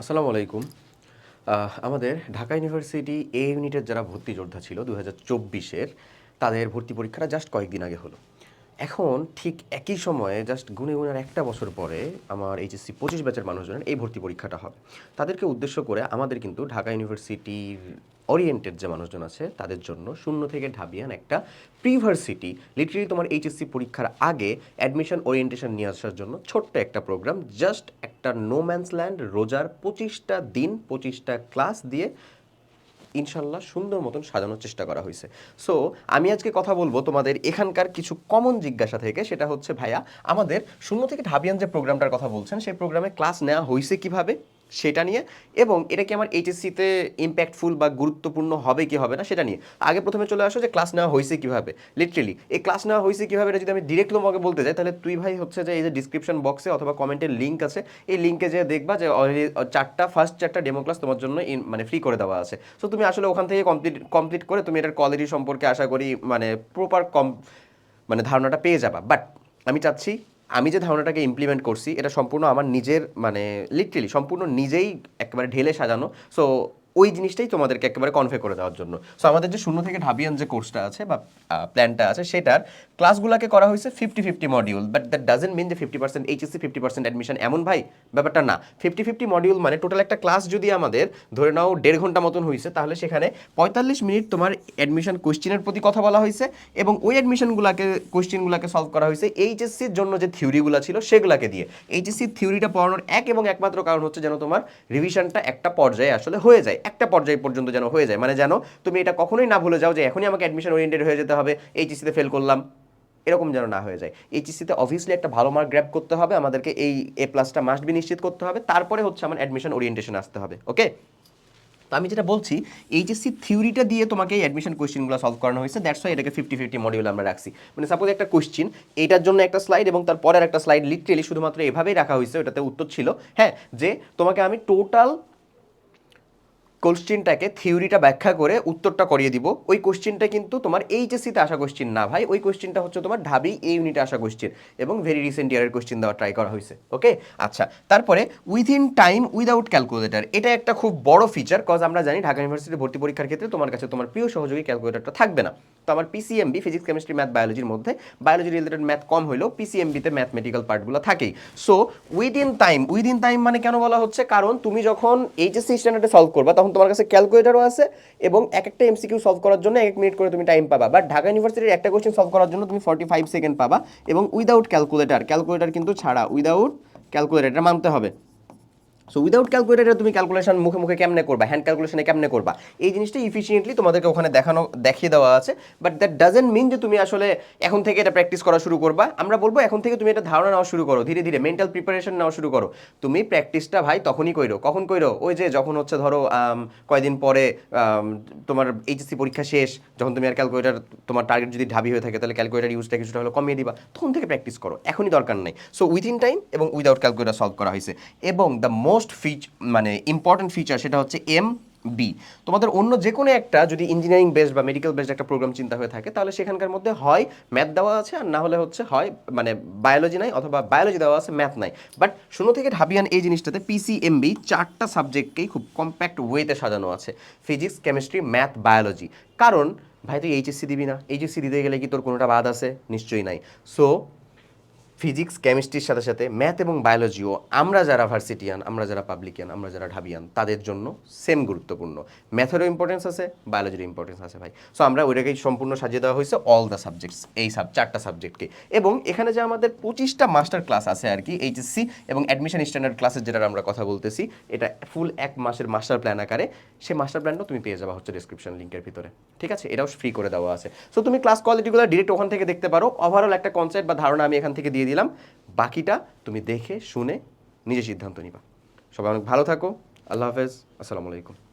আসসালামু আলাইকুম। আমাদের ঢাকা ইউনিভার্সিটি এ ইউনিটের যারা ভর্তি যোদ্ধা ছিল দু হাজার তাদের ভর্তি পরীক্ষাটা জাস্ট কয়েকদিন আগে হলো। এখন ঠিক একই সময়ে জাস্ট গুনে গুনে আর একটা বছর পরে আমার এইচএসসি পঁচিশ ব্যাচের মানুষজনের এই ভর্তি পরীক্ষাটা হবে। তাদেরকে উদ্দেশ্য করে আমাদের কিন্তু ঢাকা ইউনিভার্সিটির ওরিয়েন্টেড যে মানুষজন আছে, তাদের জন্য শূন্য থেকে ঢাবিয়ান একটা প্রিভার্সিটি লিটারেলি তোমার এইচএসসি পরীক্ষার আগে অ্যাডমিশন ওরিয়েন্টেশন নিয়ে আসার জন্য ছোট্ট একটা প্রোগ্রাম জাস্ট একটা নোম্যান্স ল্যান্ড রোজার পঁচিশটা দিন, পঁচিশটা ক্লাস দিয়ে ইনশাল্লাহ সুন্দর মতন সাজানোর চেষ্টা করা হয়েছে। সো আমি আজকে কথা বলব তোমাদের এখানকার কিছু কমন জিজ্ঞাসা থেকে, সেটা হচ্ছে ভাইয়া, আমাদের শূন্য থেকে ঢাবিয়ান যে প্রোগ্রামটার কথা বলছেন, সেই প্রোগ্রামে ক্লাস নেওয়া হয়েছে কীভাবে? সেটা নিয়ে এবং এটা কি আমার এইচএসসিতে ইম্প্যাক্টফুল বা গুরুত্বপূর্ণ হবে কি হবে না সেটা নিয়ে। আগে প্রথমে চলে আসো যে ক্লাস নেওয়া হয়েছে কীভাবে। লিটারেলি এই ক্লাস নেওয়া হয়েছে কীভাবে এটা যদি আমি ডিরেক্ট তোমাকে বলতে যাই, তাহলে তুই ভাই হচ্ছে যে এই যে ডিসক্রিপশন বক্সে অথবা কমেন্টের লিঙ্ক আছে, এই লিঙ্কে যে দেখবা যে অলরেডি চারটা ফার্স্ট চারটা ডেমো ক্লাস তোমার জন্য মানে ফ্রি করে দেওয়া আছে। সো তুমি আসলে ওখান থেকে কমপ্লিট কমপ্লিট করে তুমি এটার কোয়ালিটি সম্পর্কে আশা করি মানে প্রপার কম মানে ধারণাটা পেয়ে যাবা। বাট আমি চাচ্ছি আমি যে ধারণাটাকে ইমপ্লিমেন্ট করছি, এটা সম্পূর্ণ আমার নিজের মানে লিটারেলি সম্পূর্ণ নিজেই একেবারে ঢেলে সাজানো। সো ওই জিনিসটাই তোমাদেরকে একেবারে কনফে করে দেওয়ার জন্য। সো আমাদের যে শূন্য থেকে ঢাবিয়ান যে কোর্সটা আছে বা প্ল্যানটা আছে, সেটার ক্লাসগুলোকে করা হয়েছে fifty fifty module but that doesn't mean যে fifty percent HSC fifty percent admission এমন ভাই, ব্যাপারটা না। ফিফটি ফিফটি মডিউল মানে টোটাল একটা ক্লাস যদি আমাদের ধরে নাও দেড় ঘণ্টা মতন হয়েছে তাহলে সেখানে পঁয়তাল্লিশ মিনিট তোমার অ্যাডমিশন কোশ্চেনের প্রতি কথা বলা হয়েছে এবং ওই অ্যাডমিশনগুলোকে কোশ্চেনগুলোকে সলভ করা হয়েছে এইচএসসির জন্য যে থিওরিগুলো ছিল সেগুলোকে দিয়ে। এইচএসসির থিওরিটা পড়ানোর এক এবং একমাত্র কারণ হচ্ছে যেন তোমার রিভিশনটা একটা পর্যায়ে আসলে হয়ে যায়। একটা পর্যায় পর্যন্ত যেন হয়ে যায়। মানে যেন তুমি এটা কখনোই না ভুলে যাও যে এখনই আমাকে অ্যাডমিশন ওরিয়েন্টেড হয়ে যেতে হবে এইচএসিতে ফেল করলাম, এরকম যেন না হয়ে যায়। এইচএসসিতে অবভিয়াসলি একটা ভালো মার্ক গ্র্যাপ করতে হবে, আমাদেরকে এই এ প্লাসটা মাস্ট বি নিশ্চিত করতে হবে, তারপরে হচ্ছে আমার অ্যাডমিশন ওরিয়েন্টেশন আসতে হবে ওকে তো আমি যেটা বলছি এইচএসসি থিওরিটা দিয়ে তোমাকে এই অ্যাডমিশন কোয়েশ্চেনগুলো সলভ করানো হয়েছে দ্যাটস ওয়াই এটাকে ফিফটি ফিফটি মডিউল আমরা রাখছি। মানে সাপোজ একটা কোয়েশ্চেন এইটার জন্য একটা স্লাইড এবং তার পরের একটা স্লাইড লিটারেলি শুধুমাত্র এভাবেই রাখা হয়েছে, ওটাতে উত্তর ছিল হ্যাঁ যে তোমাকে আমি টোটাল কোশ্চেনটাকে, থিওরিটা ব্যাখ্যা করে উত্তরটা করিয়ে দিব। ওই কোশ্চেনটা কিন্তু তোমার এইচএসসিতে আসা কোশ্চেন না ভাই। ওই কোশ্চেনটা হচ্ছে তোমার ঢাবি এই ইউনিটে আসা কোশ্চেন এবং ভেরি রিসেন্ট ইয়ারের কোশ্চেন দেওয়া ট্রাই করা হয়েছে ওকে আচ্ছা তারপরে উইথিন টাইম উইদাউট ক্যালকুলেটার এটা একটা খুব বড় ফিচার কজ আমরা জানি ঢাকা ইউনিভার্সিটি ভর্তি পরীক্ষার ক্ষেত্রে তোমার কাছে তোমার প্রিয় সহযোগী ক্যালকুলেটারটা থাকবে না। তো আমার পিসিএমবি ফিজিক্স কেমিস্ট্রি ম্যাথ বায়োলজির মধ্যে বায়োলজি রিলেটেড ম্যাথ কম হলেও পিসিএমবিতে ম্যাথমেটিক্যাল পার্টগুলো থাকেই। So within time within time মানে কেন বলা হচ্ছে? কারণ তুমি যখন এইচএসসি স্ট্যান্ডার্ডে সলভ করবা, তখন তোমার কাছে ক্যালকুলেটারও আছে এবং এক একটা এমসিকিউ সলভ করার জন্য এক মিনিট করে তুমি টাইম পাবা। বাট ঢাকা ইউনিভার্সিটির একটা কোশ্চেন সলভ করার জন্য তুমি ফর্টি ফাইভ সেকেন্ড পাবা এবং উইদাউট ক্যালকুলেটার ক্যালকুলেটার কিন্তু ছাড়া উইদাউট ক্যালকুলেটার মানতে হবে। সো উইদাউট ক্যালকুলেটারে তুমি ক্যালকুলেশন মুখে মুখে কেমনে করবা? হ্যান্ড ক্যালকুলেশনে কেমনে করবা? এই জিনিসটা ইফিসিয়েন্টলি তোমাদেরকে ওখানে দেখানো দেখিয়ে দেওয়া আছে। বাট দ্যাট ডাজেন্ট মিন যে তুমি আসলে এখন থেকে এটা প্র্যাকটিস করা শুরু করবা। আমরা বলব এখন থেকে তুমি এটা ধারণা নেওয়া শুরু করো ধীরে ধীরে মেন্টাল প্রিপারেশন নেওয়া শুরু করো। তুমি প্র্যাকটিসটা ভাই তখনই কইরো। কখন কইরো? ওই যে যখন হচ্ছে ধরো আম, কয়দিন পরে তোমার এইচএসসি পরীক্ষা শেষ যখন তুমি আর ক্যালকুলেটার তোমার টার্গেট যদি ঢাবি হয়ে থাকে তাহলে ক্যালকুলেটার ইউজটা কিছুটা হলো কমিয়ে দিবা। তখন থেকে প্র্যাকটিস করো। এখনই দরকার নেই। সো উইথিন টাইম এবং উইদাউট ক্যালকুলেটার সলভ করা হয়েছে এবং দ্য মোস্ট ফিচ মানে ইম্পর্টেন্ট ফিচার সেটা হচ্ছে এম বি তোমাদের অন্য যে কোনো একটা যদি ইঞ্জিনিয়ারিং বেসড বা মেডিকেল বেসড একটা প্রোগ্রাম চিন্তা হয়ে থাকে, তাহলে সেখানকার মধ্যে হয় ম্যাথ দেওয়া আছে আর না হলে হচ্ছে হয় মানে বায়োলজি নাই অথবা বায়োলজি দেওয়া আছে ম্যাথ নাই। বাট শূন্য থেকে ঢাবিয়ান এই জিনিসটাতে পিসিএমবি চারটা সাবজেক্টকেই খুব কম্প্যাক্ট ওয়েতে সাজানো আছে। ফিজিক্স কেমিস্ট্রি ম্যাথ বায়োলজি কারণ, ভাই তুই এইচএসসি দিবি না? এইচএসসি দিতে গেলে কি তোর কোনোটা বাদ আছে? নিশ্চয়ই নাই। সো ফিজিক্স, কেমিস্ট্রির সাথে সাথে ম্যাথ এবং বায়োলজিও, আমরা যারা ভার্সিটিয়ান, আমরা যারা পাবলিকিয়ান, আমরা যারা ঢাবিয়ান, তাদের জন্য সেম গুরুত্বপূর্ণ। ম্যাথেরও ইম্পর্টেন্স আছে বায়োলজির ইম্পর্টেন্স আছে ভাই। সো আমরা ওইটাকেই সম্পূর্ণ সাজিয়ে দেওয়া হয়েছে অল দ্য সাবজেক্টস এই সাব চারটা সাবজেক্টকে এবং এখানে যে আমাদের পঁচিশটা মাস্টার ক্লাস আছে আর কি এইচএসসি এবং অ্যাডমিশন স্ট্যান্ডার্ড ক্লাসের যেটা আমরা কথা বলতেছি, এটা ফুল এক মাসের মাস্টার প্ল্যান আকারে, সেই মাস্টার প্ল্যানটাও তুমি পেয়ে যাবা হচ্ছে ডিসক্রিপশন লিঙ্কের ভিতরে। ঠিক আছে? এটাও ফ্রি করে দেওয়া আছে। সো তুমি ক্লাস কোয়ালিটিগুলো ডিরেক্ট ওখান থেকে দেখতে পারো। ওভারঅল একটা কনসেপ্ট বা ধারণা আমি এখান থেকে দিয়ে দিলাম, বাকিটা তুমি দেখে, শুনে নিজে সিদ্ধান্ত নিবা। সবাই অনেক ভালো থাকো। আল্লাহ হাফেজ। আসসালামু আলাইকুম।